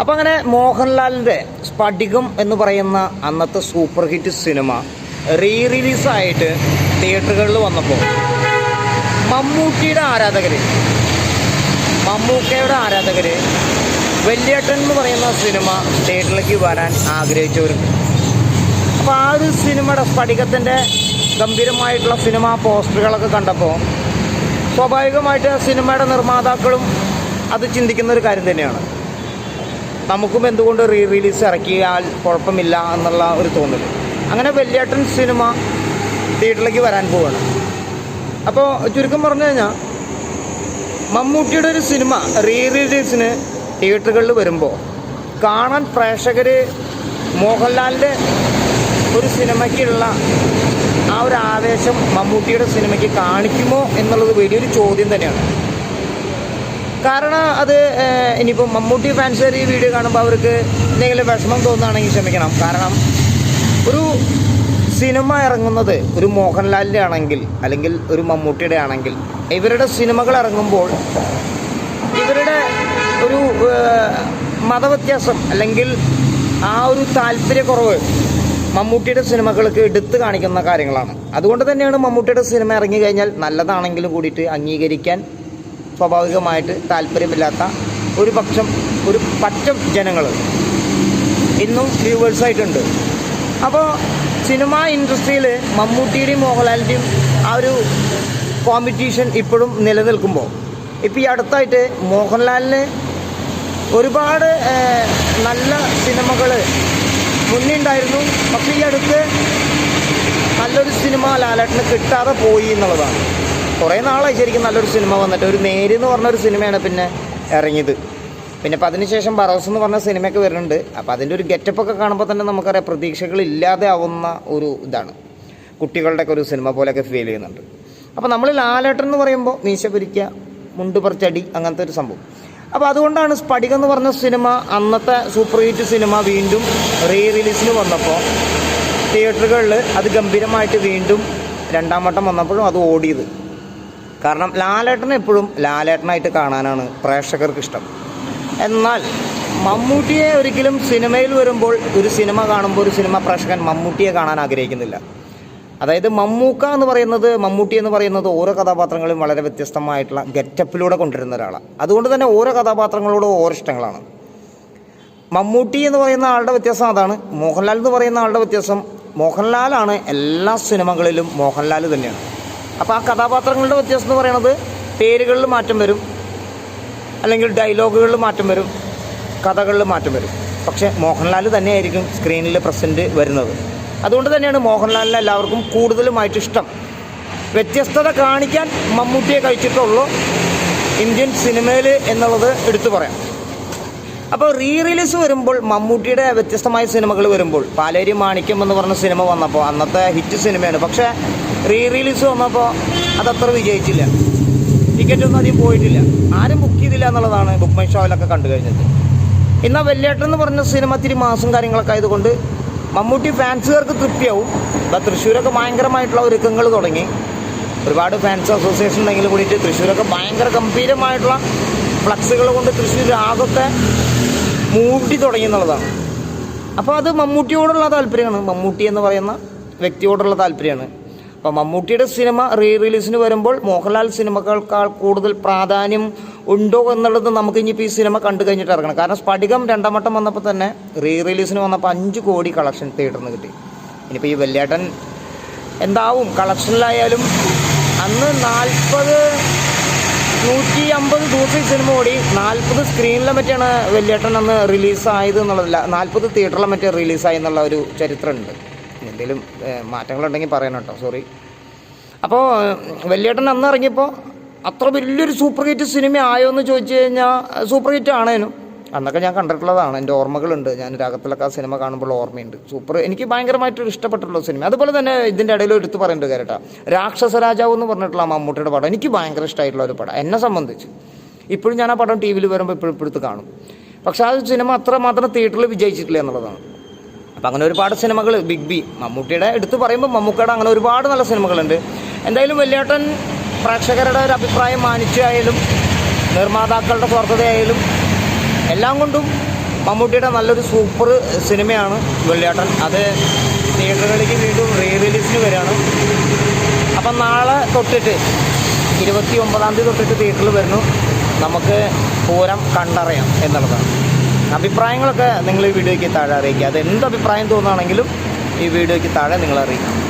അപ്പം അങ്ങനെ മോഹൻലാലിന്റെ സ്ഫടികം എന്ന് പറയുന്ന അന്നത്തെ സൂപ്പർ ഹിറ്റ് സിനിമ റീ റിലീസായിട്ട് തിയേറ്ററുകളിൽ വന്നപ്പോൾ മമ്മൂട്ടിയുടെ ആരാധകർ മമ്മൂക്കയുടെ ആരാധകർ വെള്ളിയേട്ടൻ എന്ന് പറയുന്ന സിനിമ തിയേറ്ററിലേക്ക് വരാൻ ആഗ്രഹിച്ചവരുണ്ട്. അപ്പോൾ ആ ഒരു സിനിമയുടെ സ്ഫടികത്തിന്റെ ഗംഭീരമായിട്ടുള്ള സിനിമ പോസ്റ്ററുകളൊക്കെ കണ്ടപ്പോൾ സ്വാഭാവികമായിട്ട് സിനിമയുടെ നിർമ്മാതാക്കളും അത് ചിന്തിക്കുന്ന ഒരു കാര്യം തന്നെയാണ്. നമുക്കും എന്തുകൊണ്ട് റീ റിലീസ് ഇറക്കിയാൽ കുഴപ്പമില്ല എന്നുള്ള ഒരു തോന്നൽ. അങ്ങനെ വെള്ളിയേട്ടൻ സിനിമ തിയേറ്ററിലേക്ക് വരാൻ പോവാണ്. അപ്പോൾ ചുരുക്കം പറഞ്ഞു കഴിഞ്ഞാൽ മമ്മൂട്ടിയുടെ ഒരു സിനിമ റീ റിലീസിന് തിയേറ്ററുകളിൽ വരുമ്പോൾ കാണാൻ പ്രേക്ഷകർ മോഹൻലാലിന്റെ ഒരു സിനിമയ്ക്കുള്ള ആ ഒരു ആവേശം മമ്മൂട്ടിയുടെ സിനിമയ്ക്ക് കാണിക്കുമോ എന്നുള്ളത് വലിയൊരു ചോദ്യം തന്നെയാണ്. കാരണം അത് ഇനിയിപ്പോൾ മമ്മൂട്ടി ഫാൻസ് ഈ വീഡിയോ കാണുമ്പോൾ അവർക്ക് എന്തെങ്കിലും വിഷമം തോന്നുകയാണെങ്കിൽ ക്ഷമിക്കണം. കാരണം ഒരു സിനിമ ഇറങ്ങുന്നത് ഒരു മോഹൻലാലിന്റെ ആണെങ്കിൽ അല്ലെങ്കിൽ ഒരു മമ്മൂട്ടിയുടെ ആണെങ്കിൽ ഇവരുടെ സിനിമകൾ ഇറങ്ങുമ്പോൾ ഇവരുടെ ഒരു മതവ്യത്യാസം അല്ലെങ്കിൽ ആ ഒരു താല്പര്യക്കുറവ് മമ്മൂട്ടിയുടെ സിനിമകൾക്ക് എടുത്തു കാണിക്കുന്ന കാര്യങ്ങളാണ്. അതുകൊണ്ട് തന്നെയാണ് മമ്മൂട്ടിയുടെ സിനിമ ഇറങ്ങി കഴിഞ്ഞാൽ നല്ലതാണെങ്കിലും കൂടിയിട്ട് അംഗീകരിക്കാൻ സ്വാഭാവികമായിട്ട് താല്പര്യമില്ലാത്ത ഒരു പക്ഷം ഒരു പറ്റം ജനങ്ങൾ ഇന്നും വ്യൂവേഴ്സായിട്ടുണ്ട് അപ്പോൾ സിനിമ ഇൻഡസ്ട്രിയിൽ മമ്മൂട്ടിയുടെയും മോഹൻലാലിന്റെയും ആ ഒരു കോമ്പറ്റീഷൻ ഇപ്പോഴും നിലനിൽക്കുമ്പോൾ ഇപ്പോൾ ഈ അടുത്തായിട്ട് മോഹൻലാലിന് ഒരുപാട് നല്ല സിനിമകൾ മുന്നേ ഉണ്ടായിരുന്നു പക്ഷേ ഈ അടുത്ത് നല്ലൊരു സിനിമ ലാലേട്ടന് കിട്ടാതെ പോയി എന്നുള്ളതാണ്. കുറേ നാളായി ശരിക്കും നല്ലൊരു സിനിമ വന്നിട്ട്. ഒരു നേര് എന്ന് പറഞ്ഞൊരു സിനിമയാണ് പിന്നെ ഇറങ്ങിയത്. പിന്നെ അപ്പം അതിനുശേഷം ബറോസ് എന്ന് പറഞ്ഞ സിനിമയൊക്കെ വരുന്നുണ്ട്. അപ്പം അതിന്റെ ഒരു ഗെറ്റപ്പൊക്കെ കാണുമ്പോൾ തന്നെ നമുക്കറിയാം പ്രതീക്ഷകൾ ഇല്ലാതെ ആവുന്ന ഒരു ഇതാണ്. കുട്ടികളുടെയൊക്കെ ഒരു സിനിമ പോലെയൊക്കെ ഫീൽ ചെയ്യുന്നുണ്ട്. അപ്പോൾ നമ്മൾ ലാലേട്ടൻ എന്ന് പറയുമ്പോൾ മീശ പിരിക്കുക മുണ്ട് പറിച്ചടി അങ്ങനത്തെ ഒരു സംഭവം. അപ്പോൾ അതുകൊണ്ടാണ് സ്ഫടികം എന്ന് പറഞ്ഞ സിനിമ അന്നത്തെ സൂപ്പർ ഹിറ്റ് സിനിമ വീണ്ടും റീ റിലീസിന് വന്നപ്പോൾ തിയേറ്ററുകളിൽ അത് ഗംഭീരമായിട്ട് വീണ്ടും രണ്ടാം വട്ടം വന്നപ്പോഴും അത് ഓടിയത്. കാരണം ലാലേട്ടനെ എപ്പോഴും ലാലേട്ടനായിട്ട് കാണാനാണ് പ്രേക്ഷകർക്ക് ഇഷ്ടം എന്നാൽ മമ്മൂട്ടിയെ ഒരിക്കലും സിനിമയിൽ വരുമ്പോൾ ഒരു സിനിമ കാണുമ്പോൾ ഒരു സിനിമ പ്രേക്ഷകൻ മമ്മൂട്ടിയെ കാണാൻ ആഗ്രഹിക്കുന്നില്ല. അതായത് മമ്മൂക്ക എന്ന് പറയുന്നത് മമ്മൂട്ടി എന്ന് പറയുന്നത് ഓരോ കഥാപാത്രങ്ങളും വളരെ വ്യത്യസ്തമായിട്ടുള്ള ഗെറ്റപ്പിലൂടെ കൊണ്ടുവരുന്ന ഒരാളാണ് അതുകൊണ്ട് തന്നെ ഓരോ കഥാപാത്രങ്ങളോടും ഓരോ ഇഷ്ടങ്ങളാണ്. മമ്മൂട്ടി എന്ന് പറയുന്ന ആളുടെ വ്യത്യാസം അതാണ്. മോഹൻലാൽ എന്ന് പറയുന്ന ആളുടെ വ്യത്യാസം മോഹൻലാലാണ് എല്ലാ സിനിമകളിലും മോഹൻലാൽ തന്നെയാണ്. അപ്പോൾ ആ കഥാപാത്രങ്ങളുടെ വ്യത്യാസം എന്ന് പറയുന്നത് പേരുകളിൽ മാറ്റം വരും. അല്ലെങ്കിൽ ഡയലോഗുകളിൽ മാറ്റം വരും. കഥകളിൽ മാറ്റം വരും. പക്ഷേ മോഹൻലാൽ തന്നെയായിരിക്കും സ്ക്രീനിൽ പ്രസന്റ് വരുന്നത്. അതുകൊണ്ട് തന്നെയാണ് മോഹൻലാലിനെ എല്ലാവർക്കും കൂടുതലുമായിട്ട് ഇഷ്ടം. വ്യത്യസ്തത കാണിക്കാൻ മമ്മൂട്ടിയെ കഴിച്ചിട്ടുള്ളൂ. ഇന്ത്യൻ സിനിമയിൽ എന്നുള്ളത് എടുത്തു പറയാം. അപ്പോൾ റീ റിലീസ് വരുമ്പോൾ മമ്മൂട്ടിയുടെ വ്യത്യസ്തമായ സിനിമകൾ വരുമ്പോൾ പാലേരി മാണിക്യം എന്ന് പറഞ്ഞ സിനിമ വന്നപ്പോൾ അന്നത്തെ ഹിറ്റ് സിനിമയാണ്. പക്ഷേ റീ റിലീസ് വന്നപ്പോൾ അതത്ര വിജയിച്ചില്ല. ടിക്കറ്റ് ഒന്നും അധികം പോയിട്ടില്ല. ആരും ബുക്ക് ചെയ്തില്ല എന്നുള്ളതാണ് ബുക്ക് മൈ ഷോയിലൊക്കെ കണ്ടു കഴിഞ്ഞത്. എന്നാൽ വെള്ളിയേട്ടൻ എന്ന് പറഞ്ഞ സിനിമ ഇത്തിരി മാസം കാര്യങ്ങളൊക്കെ ആയതുകൊണ്ട് മമ്മൂട്ടി ഫാൻസുകാർക്ക് തൃപ്തിയാവും. ഇപ്പം തൃശ്ശൂരൊക്കെ ഭയങ്കരമായിട്ടുള്ള ഒരുക്കങ്ങൾ തുടങ്ങി. ഒരുപാട് ഫാൻസ് അസോസിയേഷൻ ഉണ്ടെങ്കിൽ കൂടിയിട്ട് തൃശ്ശൂരൊക്കെ ഭയങ്കര ഗംഭീരമായിട്ടുള്ള ഫ്ലക്സുകൾ കൊണ്ട് തൃശ്ശൂർ ആകത്തെ മൂടി തുടങ്ങി എന്നുള്ളതാണ്. അപ്പോൾ അത് മമ്മൂട്ടിയോടുള്ള താല്പര്യമാണ്. മമ്മൂട്ടി എന്ന് പറയുന്ന വ്യക്തിയോടുള്ള താല്പര്യമാണ്. അപ്പോൾ മമ്മൂട്ടിയുടെ സിനിമ റീ റിലീസിന് വരുമ്പോൾ മോഹൻലാൽ സിനിമകൾക്കാൾ കൂടുതൽ പ്രാധാന്യം ഉണ്ടോ എന്നുള്ളത് നമുക്ക് ഇനിയിപ്പോൾ ഈ സിനിമ കണ്ടു കഴിഞ്ഞിട്ട് ഇറങ്ങണം. കാരണം സ്ഫടികം രണ്ടാം വട്ടം വന്നപ്പോൾ തന്നെ റീ റിലീസിന് വന്നപ്പോൾ അഞ്ച് കോടി കളക്ഷൻ തിയേറ്ററിന് കിട്ടി. ഇനിയിപ്പോൾ ഈ വെല്ലേട്ടൻ എന്താവും? കളക്ഷനിലായാലും അന്ന് നാൽപ്പത് നൂറ്റി അമ്പത് ദിവസം സിനിമ ഓടി. നാൽപ്പത് സ്ക്രീനിലെ മറ്റാണ് വെള്ളിയേട്ടൻ അന്ന് റിലീസായത് എന്നുള്ളതല്ല നാൽപ്പത് തിയേറ്ററിലെ മറ്റേ റിലീസായി എന്നുള്ള ഒരു ചരിത്രമുണ്ട്. എന്തെങ്കിലും മാറ്റങ്ങളുണ്ടെങ്കിൽ പറയണം കേട്ടോ സോറി അപ്പോൾ വെള്ളിയേട്ടൻ അന്ന് ഇറങ്ങിയപ്പോൾ അത്ര വലിയൊരു സൂപ്പർ ഹിറ്റ് സിനിമ ആയോ എന്ന് ചോദിച്ചു കഴിഞ്ഞാൽ സൂപ്പർ ഹിറ്റ് ആണേനും. അന്നൊക്കെ ഞാൻ കണ്ടിട്ടുള്ളതാണ്. എന്റെ ഓർമ്മകളുണ്ട്. ഞാൻ രാഗത്തിലൊക്കെ ആ സിനിമ കാണുമ്പോൾ ഓർമ്മയുണ്ട്. സൂപ്പർ. എനിക്ക് ഭയങ്കരമായിട്ട് ഇഷ്ടപ്പെട്ടുള്ള സിനിമ. അതുപോലെ തന്നെ ഇതിന്റെ ഇടയിൽ എടുത്ത് പറയേണ്ട കാര്യട്ടാ രാക്ഷസ രാജാവ് എന്ന് പറഞ്ഞിട്ടുള്ള മമ്മൂട്ടിയുടെ പടം എനിക്ക് ഭയങ്കര ഇഷ്ടമായിട്ടുള്ള ഒരു പടം. എന്നെ സംബന്ധിച്ച്. ഇപ്പോഴും ഞാൻ ആ പടം ടി വിയിൽ വരുമ്പോൾ ഇപ്പോഴും ഇപ്പോഴത്തെ കാണും. പക്ഷേ ആ സിനിമ അത്ര മാത്രം തിയേറ്ററിൽ വിജയിച്ചിട്ടില്ല എന്നുള്ളതാണ്. അപ്പോൾ അങ്ങനെ ഒരുപാട് സിനിമകൾ ബിഗ് ബി മമ്മൂട്ടിയുടെ എടുത്ത് പറയുമ്പോൾ മമ്മൂക്കയുടെ അങ്ങനെ ഒരുപാട് നല്ല സിനിമകളുണ്ട്. എന്തായാലും വലിയേട്ടൻ പ്രേക്ഷകരുടെ ഒരു അഭിപ്രായം മാനിച്ചായാലും നിർമ്മാതാക്കളുടെ സ്വാർത്ഥതയായാലും എല്ലാം കൊണ്ടും മമ്മൂട്ടിയുടെ നല്ലൊരു സൂപ്പർ സിനിമയാണ് വെള്ളിയാട്ടൻ. അത് തിയേറ്ററുകളിലേക്ക് വീണ്ടും റീ റിലീസിന് വരികയാണ്. അപ്പം നാളെ തൊട്ടിട്ട് ഇരുപത്തി ഒമ്പതാം തീയതി തൊട്ടിട്ട് തിയേറ്ററിൽ വരുന്നു. നമുക്ക് പൂരം കണ്ടറിയാം എന്നുള്ളതാണ്. അഭിപ്രായങ്ങളൊക്കെ നിങ്ങൾ ഈ വീഡിയോയ്ക്ക് താഴെ അറിയിക്കുക. അത് എന്ത് അഭിപ്രായം തോന്നുകയാണെങ്കിലും ഈ വീഡിയോയ്ക്ക് താഴെ നിങ്ങൾ അറിയിക്കണം